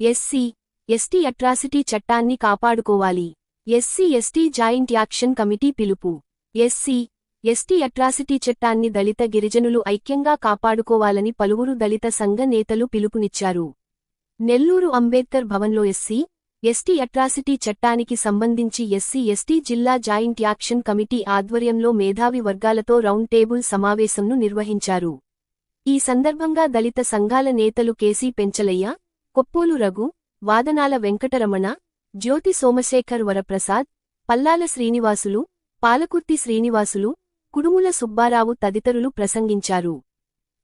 SC ST atrocity చట్టాన్ని కాపాడుకోవాలి. SC ST joint action committee పిలుపు. ఎస్సీ ఎస్టీ అట్రాసిటీ చట్టాన్ని దళిత గిరిజనులు ఐక్యంగా కాపాడుకోవాలని పలువురు దళిత సంఘ నేతలు పిలుపునిచ్చారు. నెల్లూరు అంబేద్కర్ భవన్లో ఎస్సీ ఎస్టీ అట్రాసిటీ చట్టానికి సంబంధించి ఎస్సీ ఎస్టీ జిల్లా జాయింట్ యాక్షన్ కమిటీ ఆధ్వర్యంలో మేధావి వర్గాలతో రౌండ్ టేబుల్ సమావేశంను నిర్వహించారు. ఈ సందర్భంగా దళిత సంఘాల నేతలు కేసీ పెంచలయ్య కొప్పోలు రఘు వాదనాల వెంకటరమణ జ్యోతి సోమశేఖర్ వరప్రసాద్ పల్లాల శ్రీనివాసులు పాలకుర్తి శ్రీనివాసులు కుడుముల సుబ్బారావు తదితరులు ప్రసంగించారు.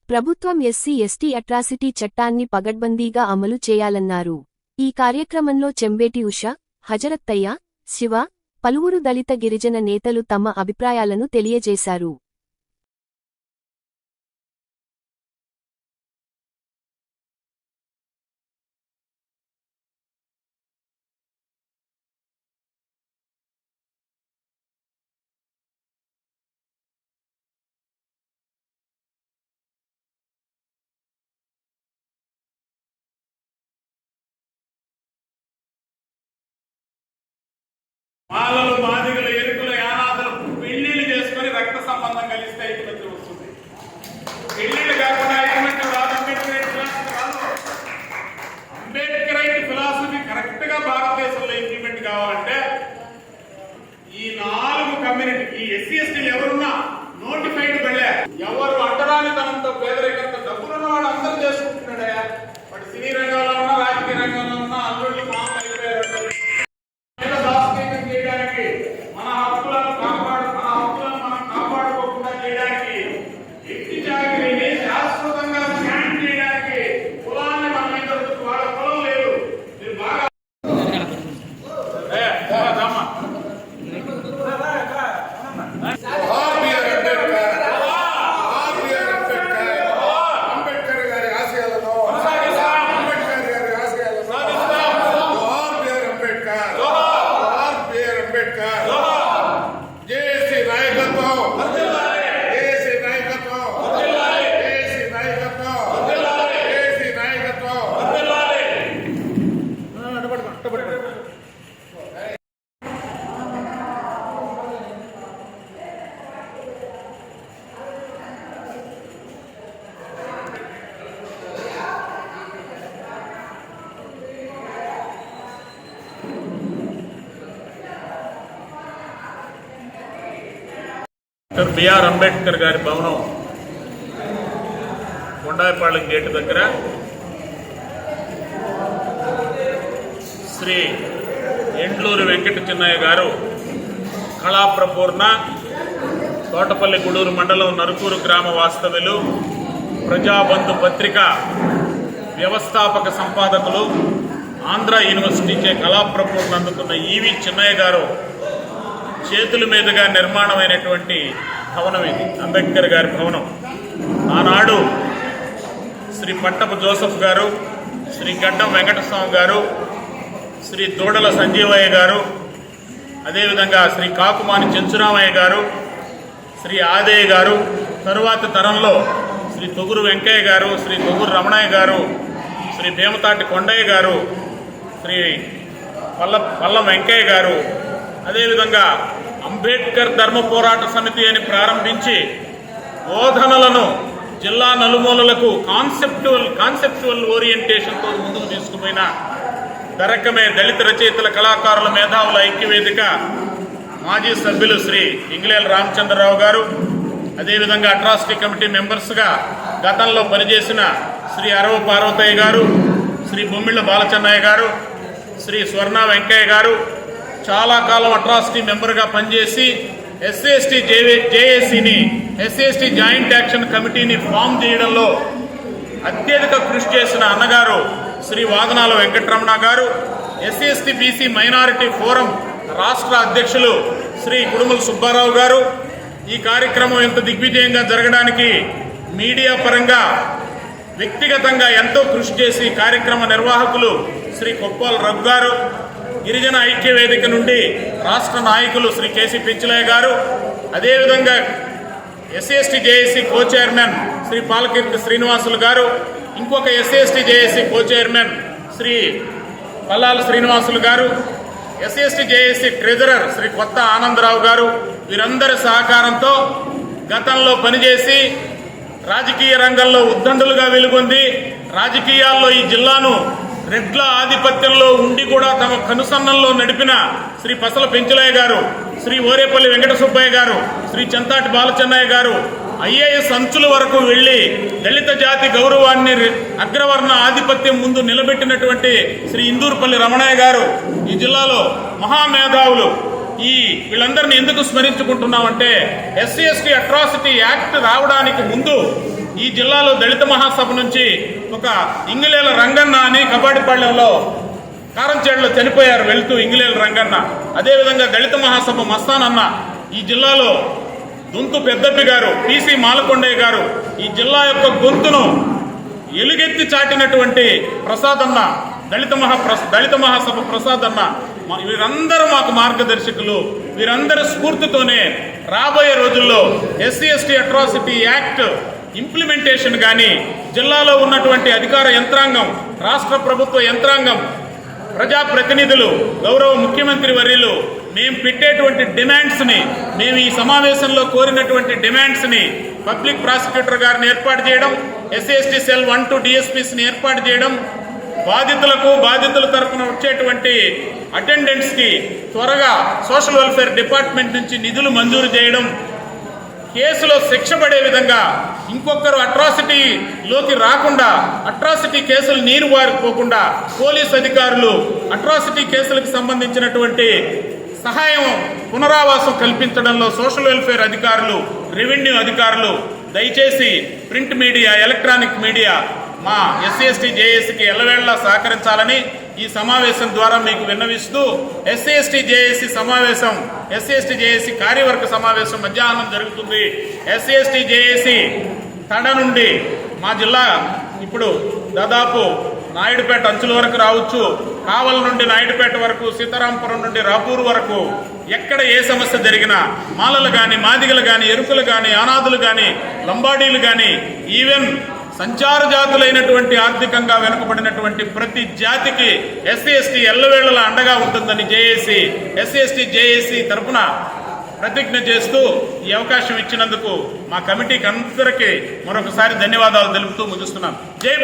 ప్రభుత్వం ఎస్సీ ఎస్టీ అట్రాసిటీ చట్టాన్ని పగడ్బందీగా అమలు చేయాలన్నారు. ఈ కార్యక్రమంలో చెంబేటి ఉష హజరత్తయ్య శివ పలువురు దళిత గిరిజన నేతలు తమ అభిప్రాయాలను తెలియజేశారు. మాలలు బాధికులు ఎరుకులు యానాదులు పెళ్ళిళ్ళు చేసుకొని రక్త సంబంధం కలిస్తే డాక్టర్ బిఆర్ అంబేద్కర్ గారి భవనం కొండాయపాళెం గేటు దగ్గర శ్రీ ఎండ్లూరు వెంకట చిన్నయ్య గారు కళాప్రపూర్ణ తోటపల్లి గూడూరు మండలం నరుకూరు గ్రామ వాస్తవ్యులు ప్రజాబంధు పత్రిక వ్యవస్థాపక సంపాదకులు ఆంధ్ర యూనివర్సిటీచే కళాప్రపూర్ణ అందుకున్న ఈవి చిన్నయ్య గారు చేతుల మీదుగా నిర్మాణమైనటువంటి భవనం ఇది అంబేద్కర్ గారి భవనం. ఆనాడు శ్రీ పట్టపు జోసఫ్ గారు శ్రీ గడ్డం వెంకటస్వామి గారు శ్రీ దూడల సంజీవయ్య గారు అదేవిధంగా శ్రీ కాకుమాని చెంచురామయ్య గారు శ్రీ ఆదయ్య గారు తరువాత తరంలో శ్రీ తొగురు వెంకయ్య గారు శ్రీ తొగురు రమణయ్య గారు శ్రీ భీమతాటి కొండయ్య గారు శ్రీ పల్ల పల్లం వెంకయ్య గారు అదేవిధంగా అంబేద్కర్ ధర్మ పోరాట సమితి అని ప్రారంభించి బోధనలను జిల్లా నలుమూలలకు కాన్సెప్టువల్ కాన్సెప్చువల్ ఓరియంటేషన్తో ముందుకు తీసుకుపోయిన దరకమే దళిత రచయితల కళాకారుల మేధావుల ఐక్యవేదిక మాజీ సభ్యులు శ్రీ ఇంగ్లేల్ రామచంద్రరావు గారు అదేవిధంగా అట్రాసిటీ కమిటీ మెంబర్స్గా గతంలో పనిచేసిన శ్రీ అరవ పార్వతయ్య గారు శ్రీ బొమ్మిళ్ళ బాలచన్నయ్య గారు శ్రీ స్వర్ణ వెంకయ్య గారు చాలా కాలం అట్రాసిటీ మెంబర్గా పనిచేసి ఎస్సీఎస్టీ జేవే జేఏసీని ఎస్సీఎస్టీ జాయింట్ యాక్షన్ కమిటీని ఫామ్ చేయడంలో అత్యధిక కృషి చేసిన అన్నగారు Shri Vadanala Venkataramana garu SC ST BC minority forum రాష్ట్ర అధ్యక్షులు శ్రీ కుడుముల సుబ్బారావు గారు. ఈ కార్యక్రమం ఎంత దిగ్విజయంగా జరగడానికి మీడియా పరంగా వ్యక్తిగతంగా ఎంతో కృషి చేసి కార్యక్రమ నిర్వాహకులు శ్రీ కొప్పాల రఘు గారు గిరిజన ఐక్య వేదిక నుండి రాష్ట్ర నాయకులు శ్రీ కేసీ పిచ్చలయ్య గారు అదేవిధంగా SC ST JAC co chairman Sri Palakeerthi Srinivasulu garu ఇంకొక SC ST JAC co chairman Sri Pallala Srinivasulu garu SC ST JAC treasurer Shri కొత్త ఆనందరావు గారు వీరందరి సహకారంతో గతంలో పనిచేసి రాజకీయ రంగంలో ఉద్దండులుగా వెలుగొంది. రాజకీయాల్లో ఈ జిల్లాను రెడ్ల ఆధిపత్యంలో ఉండి కూడా తమ కనుసన్నల్లో నడిపిన శ్రీ పసల పెంచులయ్య గారు శ్రీ ఓరేపల్లి వెంకట సుబ్బయ్య గారు శ్రీ చెంతాటి బాలచెన్నయ్య గారు ఐఏఎస్ అంచుల వరకు వెళ్ళి దళిత జాతి గౌరవాన్ని అగ్రవర్ణ ఆధిపత్యం ముందు నిలబెట్టినటువంటి శ్రీ ఇందూరుపల్లి రమణయ్య గారు ఈ జిల్లాలో మహామేధావులు. ఈ వీళ్ళందరినీ ఎందుకు స్మరించుకుంటున్నామంటే ఎస్సీ ఎస్టీ అట్రాసిటీ యాక్ట్ రావడానికి ముందు ఈ జిల్లాలో దళిత మహాసభ నుంచి ఒక ఇంగిలేల రంగన్న అని కబాడిపాళ్యంలో కారంచేడులో చనిపోయారు వెళ్తూ ఇంగిలేల రంగన్న. అదేవిధంగా దళిత మహాసభ మస్తానన్న ఈ జిల్లాలో దుంతు పెద్దప్పి గారు పిసి మాలకొండయ్య గారు ఈ జిల్లా యొక్క గొంతును ఎలుగెత్తి చాటినటువంటి ప్రసాద్ అన్న దళిత మహా ప్రస- దళిత మహాసభ ప్రసాద్ అన్న మా- వీరందరూ మాకు మార్గదర్శకులు వీరందరి స్ఫూర్తితోనే రాబోయే రోజుల్లో SC ST atrocity act implementation కానీ జిల్లాలో ఉన్నటువంటి అధికార యంత్రాంగం రాష్ట్ర ప్రభుత్వ యంత్రాంగం ప్రజాప్రతినిధులు గౌరవ ముఖ్యమంత్రి వర్యులు మేము పెట్టేటువంటి డిమాండ్స్ని మేము ఈ సమావేశంలో కోరినటువంటి డిమాండ్స్ని పబ్లిక్ ప్రాసిక్యూటర్ గారిని ఏర్పాటు చేయడం ఎస్సీ సెల్ వన్ టు డిఎస్పీస్ని ఏర్పాటు చేయడం బాధితులకు బాధితుల తరఫున వచ్చేటువంటి అటెండెంట్స్కి త్వరగా సోషల్ వెల్ఫేర్ డిపార్ట్మెంట్ నుంచి నిధులు మంజూరు చేయడం కేసులో శిక్ష పడే విధంగా ఇంకొకరు అట్రాసిటీలోకి రాకుండా అట్రాసిటీ కేసులు నీరు వారిపోకుండా పోలీస్ అధికారులు అట్రాసిటీ కేసులకు సంబంధించినటువంటి సహాయం పునరావాసం కల్పించడంలో సోషల్ వెల్ఫేర్ అధికారులు రెవెన్యూ అధికారులు దయచేసి ప్రింట్ మీడియా ఎలక్ట్రానిక్ మీడియా మా ఎస్సీ ఎస్టీ జేఏసీకి ఎల్లవేళ్ళా సహకరించాలని ఈ సమావేశం ద్వారా మీకు విన్నవిస్తూ ఎస్సీ ఎస్టీ జేఏసీ సమావేశం ఎస్సీ ఎస్టీ జేఏసీ కార్యవర్గ సమావేశం మధ్యాహ్నం జరుగుతుంది. ఎస్సీ ఎస్టీ జేఏసీ తడ నుండి మా జిల్లా ఇప్పుడు దాదాపు నాయుడుపేట అంచుల వరకు రావచ్చు. కావల నుండి నాయుడుపేట వరకు సీతారాంపురం నుండి రాపూర్ వరకు ఎక్కడ ఏ సమస్య జరిగినా మాలలు కానీ మాదిగలు కానీ ఎరుకులు కానీ అనాథులు కానీ లంబాడీలు కానీ ఈవెన్ సంచార జాతులైనటువంటి ఆర్థికంగా వెనుకబడినటువంటి ప్రతి జాతికి ఎస్సీ ఎస్టీ ఎల్లవేళ్ళ అండగా ఉంటుందని జేఏసీ ఎస్సీ ఎస్టీ జేఏసీ తరఫున ప్రతిజ్ఞ చేస్తూ ఈ అవకాశం ఇచ్చినందుకు మా కమిటీకి అందరికీ మరొకసారి ధన్యవాదాలు తెలుపుతూ ముగిస్తున్నాం. జై